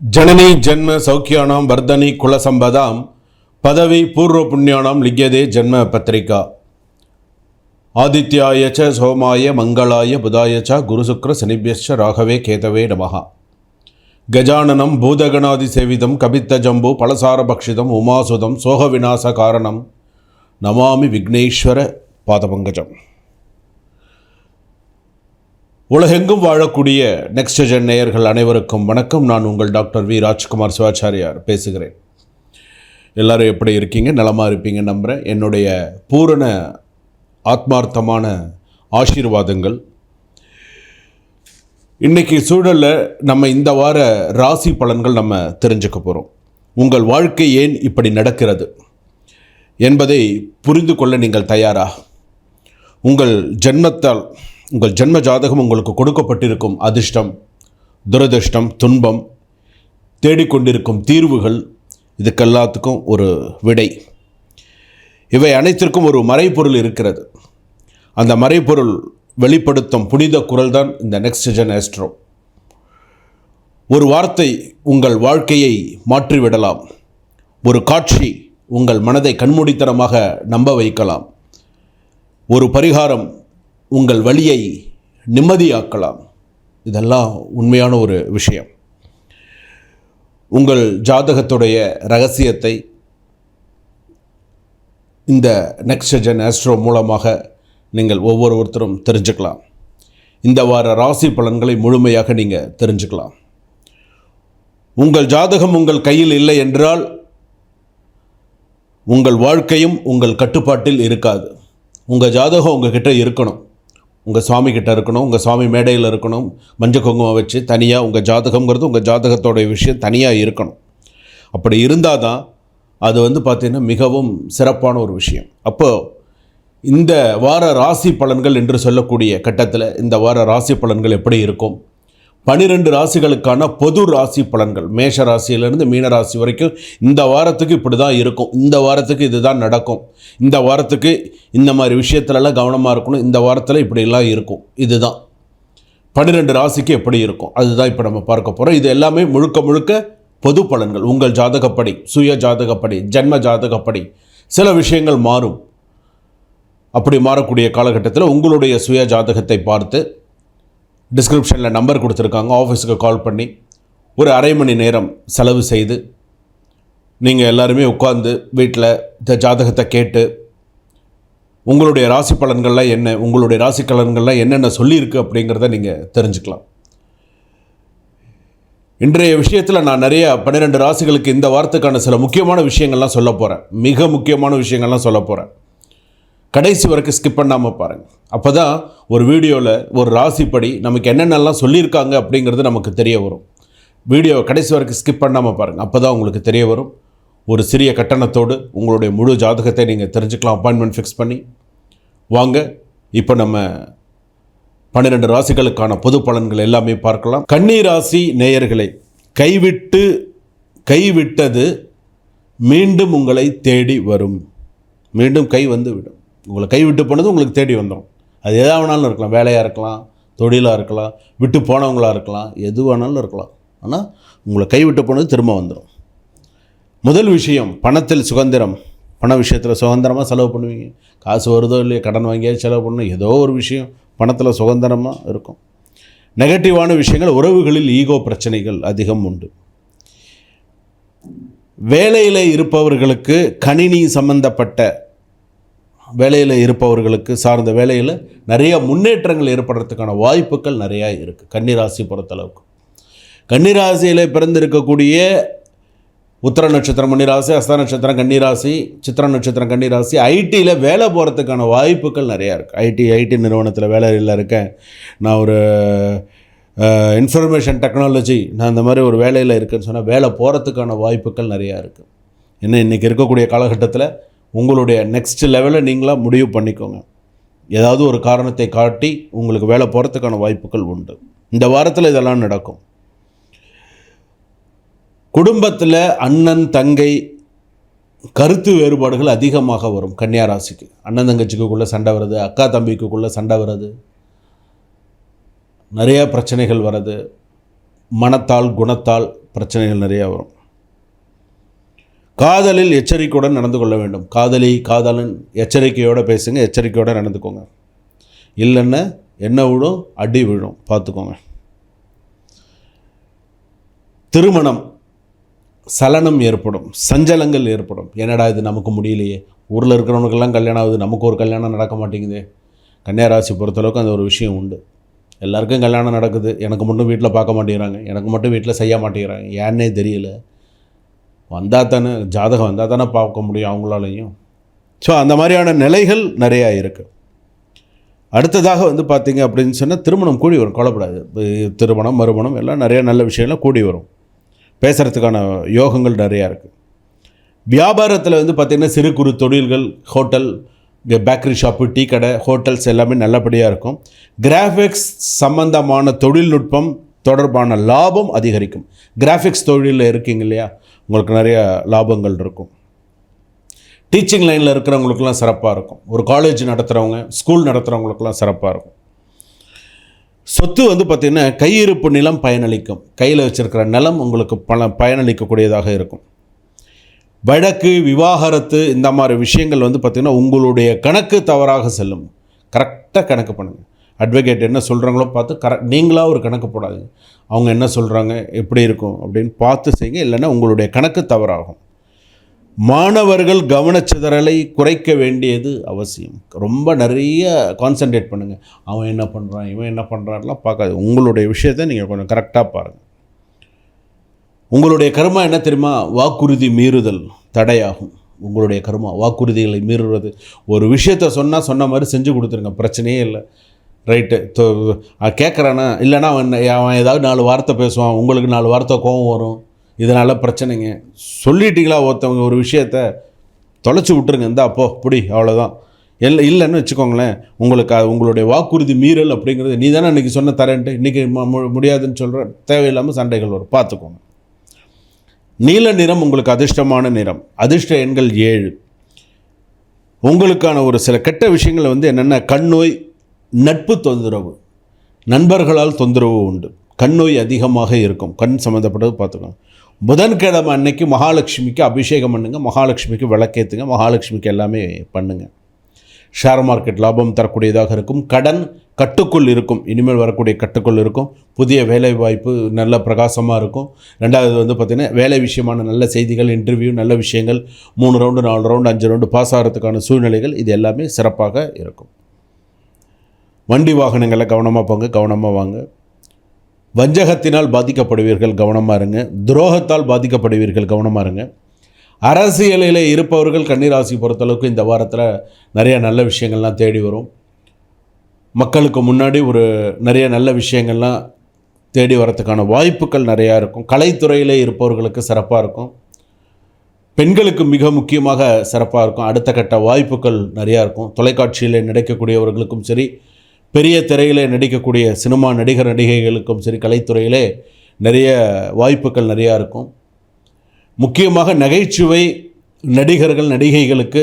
ஜனனி ஜென்ம சௌக்கியானாம் வர்தனி குலசம்பதாம் பதவி பூர்வ புண்ணியானாம் லிக்கியதே ஜென்ம பத்திரிகா. ஆதித்யாய ச சோமாய மங்களாய புதாய ச குருசுக்ர சனிபியச்ச ராகவே கேதவே நமகா கஜானனம் பூதகணாதி சேவிதம் கபித்த ஜம்பு பலசாரபக்ஷிதம் உமாசுதம் சோக விநாச காரணம். நமாமி விக்னேஸ்வர பாதபங்கஜம். உலகெங்கும் வாழக்கூடிய நெக்ஸ்ட் ஜென் நேயர்கள் அனைவருக்கும் வணக்கம். நான் உங்கள் டாக்டர் வி. ராஜ்குமார் சிவாச்சாரியார் பேசுகிறேன். எல்லாரும் எப்படி இருக்கீங்க? நலமாக இருப்பீங்க நம்புகிறேன் என்னுடைய பூரண ஆத்மார்த்தமான ஆசீர்வாதங்கள். இன்னைக்கு சூழலில் நம்ம இந்த வார ராசி பலன்கள் நம்ம தெரிஞ்சுக்க போகிறோம் உங்கள் வாழ்க்கை ஏன் இப்படி நடக்கிறது? என்பதை புரிந்து கொள்ள நீங்கள் தயாரா? உங்கள் ஜென்மத்தால் உங்கள் ஜென்ம ஜாதகம் உங்களுக்கு கொடுக்கப்பட்டிருக்கும் அதிர்ஷ்டம் துரதிர்ஷ்டம் துன்பம் தேடிக்கொண்டிருக்கும் தீர்வுகள் இதுக்கெல்லாத்துக்கும் ஒரு விடை. இவை அனைத்திற்கும் ஒரு மறைப்பொருள் இருக்கிறது. அந்த மறைப்பொருள் வெளிப்படுத்தும் புனித குரல் தான் இந்த நெக்ஸ்ட் ஜென் ஆஸ்ட்ரோ ஒரு வார்த்தை உங்கள் வாழ்க்கையை மாற்றிவிடலாம். ஒரு காட்சி உங்கள் மனதை கண்மூடித்தனமாக நம்ப வைக்கலாம். ஒரு பரிகாரம் உங்கள் வழியை நிம்மதியாக்கலாம். இதெல்லாம் உண்மையான ஒரு விஷயம். உங்கள் ஜாதகத்துடைய ரகசியத்தை இந்த நெக்ஸ்ட் ஜென் ஆஸ்ட்ரோ மூலமாக நீங்கள் ஒவ்வொரு ஒருத்தரும் தெரிஞ்சுக்கலாம். இந்த வார ராசி பலன்களை முழுமையாக நீங்கள் தெரிஞ்சுக்கலாம். உங்கள் ஜாதகம் உங்கள் கையில் இல்லை என்றால் உங்கள் வாழ்க்கையும் உங்கள் கட்டுப்பாட்டில் இருக்காது. உங்கள் ஜாதகம் உங்கள் கிட்டே இருக்கணும். உங்கள் சுவாமி கிட்ட இருக்கணும் உங்கள் சுவாமி மேடையில் இருக்கணும் மஞ்சள் குங்குமம் வச்சு தனியாக உங்கள் ஜாதகங்கிறது உங்கள் ஜாதகத்தோடைய விஷயம் தனியாக இருக்கணும். அப்படி இருந்தால் தான் அது வந்து பார்த்திங்கன்னா மிகவும் சிறப்பான ஒரு விஷயம். அப்போது இந்த வார ராசி பலன்கள் என்று சொல்லக்கூடிய கட்டத்தில் இந்த வார ராசி பலன்கள் எப்படி இருக்கும்? பனிரெண்டு ராசிகளுக்கான பொது ராசி பலன்கள். மேஷ ராசியிலிருந்து மீன ராசி வரைக்கும் இந்த வாரத்துக்கு இப்படி தான் இருக்கும். இந்த வாரத்துக்கு இதுதான் நடக்கும். இந்த வாரத்துக்கு இந்த மாதிரி விஷயத்துலலாம் கவனமாக இருக்கணும். இந்த வாரத்தில் இப்படிலாம் இருக்கும். இதுதான். பன்னிரெண்டு ராசிக்கு எப்படி இருக்கும்? அதுதான் இப்போ நம்ம பார்க்க போகிறோம் இது எல்லாமே முழுக்க முழுக்க பொது பலன்கள். உங்கள் ஜாதகப்படி சுய ஜாதகப்படி ஜென்ம ஜாதகப்படி சில விஷயங்கள் மாறும். அப்படி மாறக்கூடிய காலகட்டத்தில் உங்களுடைய சுய ஜாதகத்தை பார்த்து டிஸ்கிரிப்ஷனில் நம்பர் கொடுத்துருக்காங்க. ஆஃபீஸுக்கு கால் பண்ணி ஒரு அரை மணி நேரம் செலவு செய்து நீங்கள் எல்லாருமே உட்காந்து வீட்டில் இந்த ஜாதகத்தை கேட்டு உங்களுடைய ராசி பலன்கள்லாம் என்ன உங்களுடைய ராசி பலன்கள்லாம் என்னென்ன சொல்லியிருக்கு அப்படிங்கிறத நீங்கள் தெரிஞ்சுக்கலாம். இன்றைய விஷயத்தில் நான் நிறைய பன்னிரெண்டு ராசிகளுக்கு இந்த வாரத்துக்கான சில முக்கியமான விஷயங்கள்லாம் சொல்ல போகிறேன் மிக முக்கியமான விஷயங்கள்லாம் சொல்ல போகிறேன் கடைசி வரைக்கும் ஸ்கிப் பண்ணாமல் பாருங்கள் அப்போ தான் ஒரு வீடியோவில் ஒரு ராசிப்படி நமக்கு என்னென்னலாம் சொல்லியிருக்காங்க அப்படிங்கிறது நமக்கு தெரிய வரும். வீடியோ கடைசி வரைக்கும் ஸ்கிப் பண்ணாமல் பாருங்கள் அப்போ தான் உங்களுக்கு தெரிய வரும். ஒரு சிறிய கட்டணத்தோடு உங்களுடைய முழு ஜாதகத்தை நீங்கள் தெரிஞ்சுக்கலாம் அப்பாயின்மெண்ட் ஃபிக்ஸ் பண்ணி. வாங்க இப்போ நம்ம பன்னிரெண்டு ராசிகளுக்கான பொது பலன்கள் எல்லாமே பார்க்கலாம். கன்னி ராசி நேயர்களை கைவிட்டு கைவிட்டது மீண்டும் உங்களை தேடி வரும். மீண்டும் கை வந்து விடும். உங்களை கைவிட்டு போனது உங்களுக்கு தேடி வந்துடும் அது எதாக வேணாலும் இருக்கலாம். வேலையாக இருக்கலாம் தொழிலாக இருக்கலாம் விட்டு போனவங்களாக இருக்கலாம் எது வேணாலும் இருக்கலாம். ஆனால் உங்களை கைவிட்டு போனது திரும்ப வந்துடும் முதல் விஷயம் பணத்தில் சுதந்திரம். பண விஷயத்தில் சுதந்திரமாக செலவு பண்ணுவீங்க. காசு வருதோ இல்லையோ கடன் வாங்கியாவது செலவு பண்ணணும். ஏதோ ஒரு விஷயம் பணத்தில் சுதந்திரமாக இருக்கும். நெகட்டிவான விஷயங்கள் உறவுகளில் ஈகோ பிரச்சனைகள் அதிகம் உண்டு. வேலையில் இருப்பவர்களுக்கு கணினி சம்பந்தப்பட்ட வேலையில் இருப்பவர்களுக்கு சார்ந்த வேலையில் நிறைய முன்னேற்றங்கள் ஏற்படுறதுக்கான வாய்ப்புகள் நிறையா இருக்குது கன்னிராசி பொறுத்தளவுக்கு. கன்னிராசியில் பிறந்திருக்கக்கூடிய உத்தர நட்சத்திரம் கன்னிராசி அஸ்த நட்சத்திரம் கன்னிராசி சித்திர நட்சத்திரம் கன்னிராசி ஐடியில் வேலை போகிறதுக்கான வாய்ப்புகள் நிறையா இருக்குது ஐடி ஐடி நிறுவனத்தில் வேலையில் இருக்கேன். நான் ஒரு இன்ஃபர்மேஷன் டெக்னாலஜி நான் இந்த மாதிரி ஒரு வேலையில் இருக்கேன்னு சொன்னால் வேலை போகிறதுக்கான வாய்ப்புகள் நிறையா இருக்குது என்ன இன்றைக்கி இருக்கக்கூடிய காலகட்டத்தில் உங்களுடைய நெக்ஸ்ட் லெவலை நீங்களாக முடிவு பண்ணிக்கோங்க. ஏதாவது ஒரு காரணத்தை காட்டி உங்களுக்கு வேலை போகிறதுக்கான வாய்ப்புகள் உண்டு. இந்த வாரத்தில் இதெல்லாம் நடக்கும். குடும்பத்தில் அண்ணன் தங்கை கருத்து வேறுபாடுகள் அதிகமாக வரும். கன்னியா ராசிக்கு. அண்ணன் தங்கச்சிக்குள்ளே சண்டை வருது அக்கா தம்பிக்குள்ளே சண்டை வருது. நிறையா பிரச்சனைகள் வருது. மனத்தால் குணத்தால் பிரச்சனைகள் நிறையா வரும். காதலில் எச்சரிக்கையுடன் நடந்து கொள்ள வேண்டும். காதலி காதலன் எச்சரிக்கையோடு பேசுங்க எச்சரிக்கையோடு நடந்துக்கோங்க. இல்லைன்னா என்ன விழும்? அடி விழும். பார்த்துக்கோங்க. திருமணம் சலனம் ஏற்படும். சஞ்சலங்கள் ஏற்படும். என்னடா இது நமக்கு முடியலையே. ஊரில் இருக்கிறவனுக்கெல்லாம் கல்யாணம் ஆகுது. நமக்கு ஒரு கல்யாணம் நடக்க மாட்டேங்குது. கன்னியாராசி பொறுத்தளவுக்கு அந்த ஒரு விஷயம் உண்டு. எல்லாருக்கும் கல்யாணம் நடக்குது. எனக்கு மட்டும் வீட்டில் பார்க்க மாட்டேங்கிறாங்க. எனக்கு மட்டும் வீட்டில் செய்ய மாட்டேங்கிறாங்க. ஏன்னே தெரியல. வந்தால் தானே ஜாதகம் வந்தால் தானே பார்க்க முடியும் அவங்களாலையும். ஸோ அந்த மாதிரியான நிலைகள் நிறையா இருக்குது அடுத்ததாக வந்து பார்த்தீங்க அப்படின்னு சொன்னால் திருமணம் கூடி வரும் கொலப்படாது திருமணம் மறுமணம் எல்லாம் நிறையா நல்ல விஷயம்லாம் கூடி வரும். பேசுகிறதுக்கான யோகங்கள் நிறையா இருக்குது வியாபாரத்தில் வந்து பார்த்திங்கன்னா சிறு குறு தொழில்கள் ஹோட்டல் இங்கே பேக்கரி ஷாப்பு டீ கடை ஹோட்டல்ஸ் எல்லாமே நல்லபடியாக இருக்கும். கிராஃபிக்ஸ் சம்பந்தமான தொழில்நுட்பம் தொடர்பான லாபம் அதிகரிக்கும். கிராஃபிக்ஸ் தொழிலில் இருக்கீங்க இல்லையா? உங்களுக்கு நிறைய லாபங்கள் இருக்கும். டீச்சிங் லைனில் இருக்கிறவங்களுக்குலாம் சிறப்பாக இருக்கும். ஒரு காலேஜ் நடத்துகிறவங்க ஸ்கூல் நடத்துகிறவங்களுக்குலாம் சிறப்பாக இருக்கும். சொத்து வந்து பார்த்திங்கன்னா கையிருப்பு நிலம் பயனளிக்கும். கையில் வச்சுருக்கிற நிலம் உங்களுக்கு பல பயனளிக்கக்கூடியதாக இருக்கும். வழக்கு விவாகரத்து இந்த மாதிரி விஷயங்கள் வந்து பார்த்திங்கன்னா உங்களுடைய கணக்கு தவறாக செல்லும். கரெக்டாக கணக்கு பண்ணுங்கள் அட்வொகேட் என்ன சொல்கிறாங்களோ பார்த்து கரெக்ட் நீங்களாக ஒரு கணக்கு போடாதீங்க. அவங்க என்ன சொல்கிறாங்க எப்படி இருக்கும் அப்படின்னு பார்த்து செய்யுங்க இல்லைன்னா உங்களுடைய கணக்கு தவறாகும். மாணவர்கள் கவனச்சிதறலை குறைக்க வேண்டியது அவசியம். ரொம்ப நிறைய கான்சன்ட்ரேட் பண்ணுங்கள் அவன் என்ன பண்ணுறான் இவன் என்ன பண்ணுறான்லாம் பார்க்காது. உங்களுடைய விஷயத்தை நீங்கள் கொஞ்சம் கரெக்டாக பாருங்கள் உங்களுடைய கர்மா என்ன தெரியுமா? வாக்குறுதி மீறுதல் தடையாகும். உங்களுடைய கர்மா வாக்குறுதிகளை மீறுறது. ஒரு விஷயத்த சொன்னால் சொன்ன மாதிரி செஞ்சு கொடுத்துருங்க. பிரச்சனையே இல்லை. ரைட்டு கேட்குறானா இல்லைனா அவன் அவன் ஏதாவது நாலு வார்த்தை பேசுவான். உங்களுக்கு நாலு வார்த்தை கோவம் வரும். இதனால் பிரச்சனைங்க. சொல்லிட்டீங்களா ஒருத்தவங்க ஒரு விஷயத்த? தொலைச்சி விட்டுருங்க. இந்தா அப்போ பிடி அவ்வளோதான் இல்லை இல்லைன்னு வச்சுக்கோங்களேன். உங்களுக்கு அது உங்களுடைய வாக்குறுதி மீறல் அப்படிங்கிறது நீ தானே இன்றைக்கி சொன்ன தரேன்ட்டு இன்றைக்கி முடியாதுன்னு சொல்கிற தேவையில்லாமல் சண்டைகள் வரும். பார்த்துக்கோங்க. நீல நிறம் உங்களுக்கு அதிர்ஷ்டமான நிறம். அதிர்ஷ்ட எண்கள் ஏழு. உங்களுக்கான ஒரு சில கெட்ட விஷயங்கள் வந்து என்னென்ன? கண் நோய் நட்பு தொந்தரவு. நண்பர்களால் தொந்தரவு உண்டு. கண் நோய் அதிகமாக இருக்கும். கண் சம்மந்தப்பட்டது பார்த்துக்கோங்க. புதன்கிழமை அன்னைக்கு மகாலட்சுமிக்கு அபிஷேகம் பண்ணுங்கள் மகாலட்சுமிக்கு விளக்கேற்றுங்க மகாலட்சுமிக்கு எல்லாமே பண்ணுங்கள் ஷேர் மார்க்கெட் லாபம் தரக்கூடியதாக இருக்கும். கடன் கட்டுக்குள் இருக்கும். இனிமேல் வரக்கூடிய கட்டுக்குள் இருக்கும். புதிய வேலை வாய்ப்பு நல்ல பிரகாசமாக இருக்கும். ரெண்டாவது வந்து பார்த்திங்கன்னா வேலை விஷயமான நல்ல செய்திகள் இன்டர்வியூ நல்ல விஷயங்கள் மூணு ரவுண்டு நாலு ரவுண்டு அஞ்சு ரவுண்டு பாஸ் ஆகிறதுக்கான சூழ்நிலைகள் இது எல்லாமே சிறப்பாக இருக்கும். வண்டி வாகனங்களை கவனமாக போங்க கவனமாக வாங்க. வஞ்சகத்தினால் பாதிக்கப்படுவீர்கள் கவனமாக இருங்க. துரோகத்தால் பாதிக்கப்படுவீர்கள் கவனமாக இருங்க. அரசியலில் இருப்பவர்கள் கன்னிராசி பொறுத்தளவுக்கு இந்த வாரத்தில் நிறைய நல்ல விஷயங்கள்லாம் தேடி வரும். மக்களுக்கு முன்னாடி ஒரு நிறைய நல்ல விஷயங்கள்லாம் தேடி வரத்துக்கான வாய்ப்புகள் நிறையா இருக்கும். கலைத்துறையில் இருப்பவர்களுக்கு சிறப்பாக இருக்கும். பெண்களுக்கு மிக முக்கியமாக சிறப்பாக இருக்கும். அடுத்த கட்ட வாய்ப்புகள் நிறையா இருக்கும். தொலைக்காட்சியில் நினைக்கக்கூடியவர்களுக்கும் சரி பெரிய திரையிலே நடிக்கக்கூடிய சினிமா நடிகர் நடிகைகளுக்கும் சரி கலைத்துறையிலே நிறைய வாய்ப்புகள் நிறையா இருக்கும். முக்கியமாக நகைச்சுவை நடிகர்கள் நடிகைகளுக்கு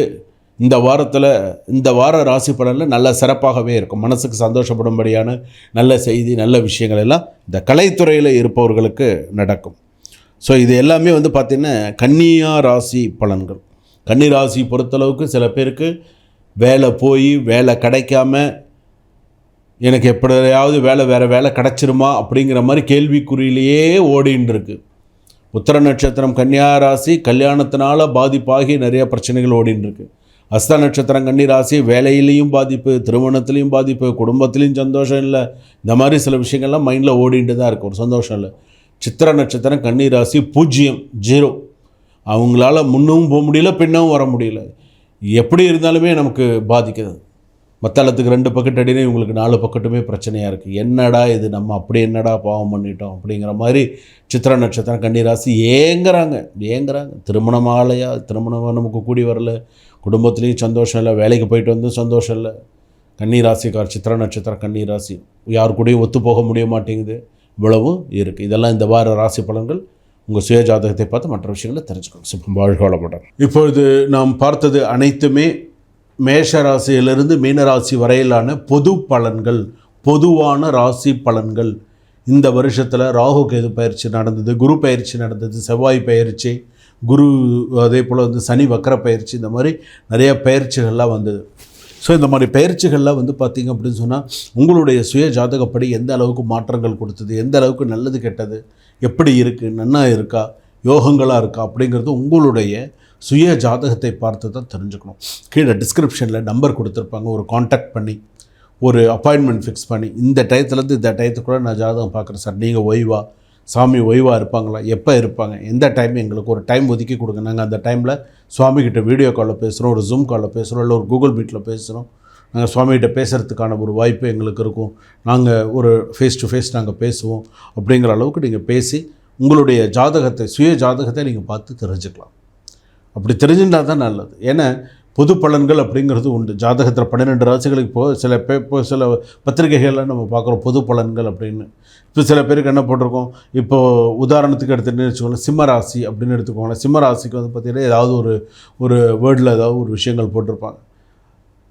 இந்த வாரத்தில் இந்த வார ராசி பலனில் நல்ல சிறப்பாகவே இருக்கும். மனசுக்கு சந்தோஷப்படும்படியான நல்ல செய்தி நல்ல விஷயங்கள் எல்லாம் இந்த கலைத்துறையில் இருப்பவர்களுக்கு நடக்கும். ஸோ இது எல்லாமே வந்து பார்த்திங்கன்னா கன்னியா ராசி பலன்கள். கன்னி ராசி பொறுத்தளவுக்கு சில பேருக்கு வேலை போய் வேலை கிடைக்காம எனக்கு எப்படியாவது வேலை வேறு வேலை கிடச்சிருமா அப்படிங்கிற மாதிரி கேள்விக்குறியிலேயே ஓடின்னு இருக்கு உத்தர நட்சத்திரம் கன்னியா ராசி கல்யாணத்தினால பாதிப்பாகி நிறைய பிரச்சனைகள் ஓடின்னு இருக்கு அஸ்த நட்சத்திரம் கன்னி ராசி வேலையிலையும் பாதிப்பு திருமணத்துலேயும் பாதிப்பு குடும்பத்துலேயும் சந்தோஷம் இல்லை. இந்த மாதிரி சில விஷயங்கள்லாம் மைண்டில் ஓடிட்டு தான் இருக்கும் ஒரு சந்தோஷம் இல்லை. சித்திர நட்சத்திரம் கன்னி ராசி பூஜ்ஜியம் ஜீரோ. அவங்களால முன்னும் போக முடியல பின்னவும் வர முடியல. எப்படி இருந்தாலுமே நமக்கு பாதிக்குது. மத்தளத்துக்கு ரெண்டு பக்கெட் அடினே இவங்களுக்கு நாலு பக்கெட்டுமே பிரச்சனையாக இருக்குது என்னடா இது? நம்ம அப்படி என்னடா பாவம் பண்ணிட்டோம் அப்படிங்கிற மாதிரி சித்திர நட்சத்திரம் கன்னிராசி ஏங்குறாங்க. ஏங்குறாங்க. திருமணம் ஆலையா திருமணம் நமக்கு கூடி வரல. குடும்பத்துலேயும் சந்தோஷம் இல்லை. வேலைக்கு போயிட்டு வந்து சந்தோஷம் இல்லை. கன்னிராசிக்கார் சித்திர நட்சத்திரம் கன்னிராசி யார் கூடயும் ஒத்து போக முடிய மாட்டேங்குது. இவ்வளவும் இருக்குது இதெல்லாம் இந்த வார ராசி பலன்கள். உங்கள் சுய ஜாதகத்தை பார்த்து மற்ற விஷயங்களை தெரிஞ்சுக்கணும் சுபம் வாழ்க இப்பொழுது நாம் பார்த்தது அனைத்துமே மேஷ ராசியிலிருந்து மீனராசி வரையிலான பொது பலன்கள் பொதுவான ராசி பலன்கள். இந்த வருஷத்தில் ராகு கேது பயிற்சி நடந்தது குரு பயிற்சி நடந்தது செவ்வாய் பயிற்சி குரு அதே போல் வந்து சனி வக்கர பயிற்சி இந்த மாதிரி நிறைய பயிற்சிகள்லாம் வந்தது. ஸோ இந்த மாதிரி பயிற்சிகள்லாம் வந்து பார்த்திங்க அப்படின்னு சொன்னால் உங்களுடைய சுய ஜாதகப்படி எந்த அளவுக்கு மாற்றங்கள் கொடுத்தது எந்த அளவுக்கு நல்லது கெட்டது எப்படி இருக்குது நன்னா இருக்கா யோகங்களாக இருக்கா அப்படிங்கிறது உங்களுடைய சுய ஜாதகத்தை பார்த்து தான் தெரிஞ்சுக்கணும். கீழே டிஸ்கிரிப்ஷனில் நம்பர் கொடுத்துருப்பாங்க. ஒரு காண்டாக்ட் பண்ணி ஒரு அப்பாயின்மெண்ட் ஃபிக்ஸ் பண்ணி. இந்த டயத்துலேருந்து இந்த டயத்துக்குள்ளே நான் ஜாதகம் பார்க்குறேன் சார். நீங்கள் ஓய்வா? சாமி ஓய்வாக இருப்பாங்களா? எப்போ இருப்பாங்க? எந்த டைம் எங்களுக்கு ஒரு டைம் ஒதுக்கி கொடுங்க. நாங்கள் அந்த டைமில் சுவாமிகிட்ட வீடியோ காலில் பேசுகிறோம் ஒரு ஜூம் காலில் பேசுகிறோம் இல்லை ஒரு கூகுள் மீட்டில் பேசுகிறோம் நாங்கள் சுவாமிகிட்ட பேசுகிறதுக்கான ஒரு வாய்ப்பு எங்களுக்கு இருக்கும். நாங்கள் ஒரு ஃபேஸ் டு ஃபேஸ் நாங்கள் பேசுவோம். அப்படிங்கிற அளவுக்கு நீங்கள் பேசி உங்களுடைய ஜாதகத்தை சுய ஜாதகத்தை நீங்கள் பார்த்து தெரிஞ்சுக்கலாம். அப்படி தெரிஞ்சுட்டா தான் நல்லது. ஏன்னா பொது பலன்கள் அப்படிங்கிறது உண்டு. ஜாதகத்தில் பன்னிரெண்டு ராசிகளுக்கு போ சில பே சில பத்திரிகைகள்லாம் நம்ம பார்க்குறோம் பொது பலன்கள் அப்படின்னு. இப்போ சில பேருக்கு என்ன போட்டிருக்கோம்? இப்போ உதாரணத்துக்கு எடுத்துகிட்டு வச்சுக்கோங்களேன் சிம்ம ராசி அப்படின்னு எடுத்துக்கோங்களேன். சிம்ம ராசிக்கு வந்து பார்த்திங்கன்னா ஏதாவது ஒரு ஒரு வேர்டில் ஏதாவது ஒரு விஷயங்கள் போட்டிருப்பாங்க.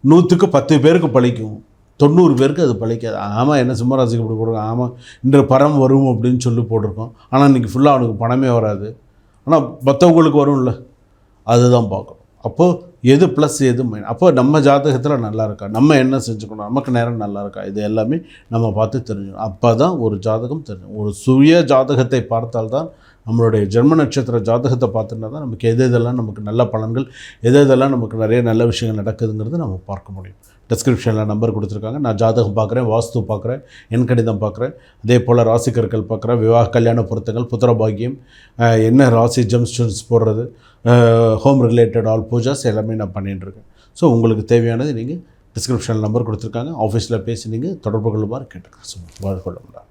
நூற்றுக்கு பத்து பேருக்கு பழிக்கும். தொண்ணூறு பேருக்கு அது பழிக்காது. ஆமாம் என்ன சிம்மராசிக்கு இப்படி போட்டிருக்கோம் ஆமாம் இன்று பரம் வரும் அப்படின்னு சொல்லி போட்டிருக்கோம். ஆனால் இன்றைக்கி ஃபுல்லாக அவனுக்கு பணமே வராது. ஆனால் மற்றவங்களுக்கு வரும்ல. அதுதான் பார்க்கணும். அப்போது எது ப்ளஸ் எது மைன் அப்போ நம்ம ஜாதகத்தில் நல்லா இருக்கா? நம்ம என்ன செஞ்சுக்கணும்? நமக்கு நேரம் நல்லா இருக்கா? இது எல்லாமே நம்ம பார்த்து தெரிஞ்சுக்கணும். அப்போ தான் ஒரு ஜாதகம் தெரியும். ஒரு சுய ஜாதகத்தை பார்த்தால்தான் நம்மளுடைய ஜென்ம நட்சத்திர ஜாதகத்தை பார்த்துட்டா தான் நமக்கு எது எதெல்லாம் நமக்கு நல்ல பலன்கள் எது எதெல்லாம் நமக்கு நிறைய நல்ல விஷயங்கள் நடக்குதுங்கிறது நம்ம பார்க்க முடியும். டிஸ்கிரிப்ஷனில் நம்பர் கொடுத்துருக்காங்க. நான் ஜாதகம் பார்க்குறேன் வாஸ்து பார்க்குறேன் என் கணிதம் பார்க்குறேன். அதே போல் ராசிக்கற்கள் பார்க்குறேன் விவாக கல்யாண பொருத்தங்கள் புத்திர பாக்கியம் என்ன ராசி ஜம்ஸ்டன்ஸ் போடுறது ஹோம் ரிலேட்டட் ஆல் பூஜாஸ் எல்லாமே நான் பண்ணிட்டுருக்கேன். ஸோ உங்களுக்கு தேவையானது நீங்கள் டிஸ்கிரிப்ஷனில் நம்பர் கொடுத்துருக்காங்க. ஆஃபீஸில் பேசி நீங்கள் தொடர்பு கொள்ளுமாறு கேட்டுக்கிறேன். வாழ்க்கொள்ளுங்களா